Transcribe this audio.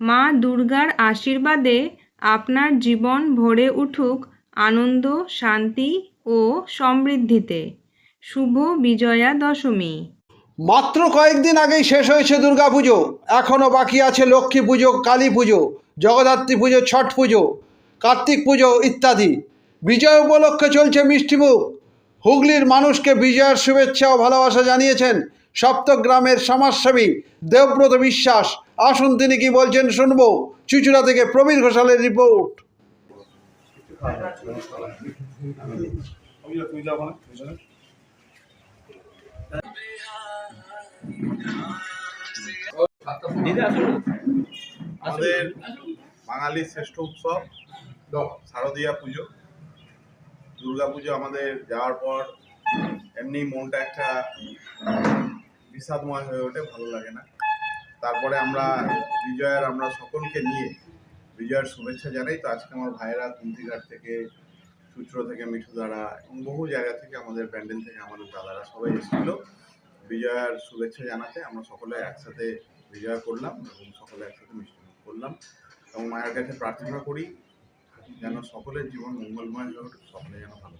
মা দুর্গার আশীর্বাদে আপনার জীবন ভরে উঠুক আনন্দ, শান্তি ও সমৃদ্ধিতে। শুভ বিজয়া দশমী মাত্র কয়েকদিন আগেই শেষ হয়েছে দুর্গাপুজো। এখনও বাকি আছে লক্ষ্মী পুজো, কালী পুজো, জগদ্ধাত্রী পুজো, ছট পুজো, কার্তিক পুজো ইত্যাদি। বিজয় উপলক্ষে চলছে মিষ্টিমুখ। হুগলির মানুষকে বিজয়ের শুভেচ্ছা ও ভালোবাসা জানিয়েছেন সপ্তগ্রামের সমাজসেবী দেবব্রত বিশ্বাস। আসুন তিনি কি বলছেন শুনব। চুচুড়া থেকে প্রবীর ঘোষালের রিপোর্ট। আমাদের বাঙালির শ্রেষ্ঠ উৎসব শারদীয়া পুজো। দুর্গা পুজো আমাদের যাওয়ার পর এমনি মনটা একটা বিষাদময় হয়ে ওঠে, ভালো লাগে না। তারপরে আমরা বিজয়ের, আমরা সকলকে নিয়ে বিজয়ের শুভেচ্ছা জানাই। তো আজকে আমার ভাইয়েরা কুন্তিঘাট থেকে, সূত্র থেকে, মিঠুদারা এবং বহু জায়গা থেকে আমাদের প্যান্ডেল থেকে আমাদের দাদারা সবাই এসেছিল। বিজয়ার শুভেচ্ছা জানাতে আমরা সকলে একসাথে বিজয় করলাম এবং সকলে একসাথে মিষ্টি করলাম এবং মায়ের কাছে প্রার্থনা করি যেন সকলের জীবন মঙ্গলময় হয়ে ওঠে সকলে যেন ভালো।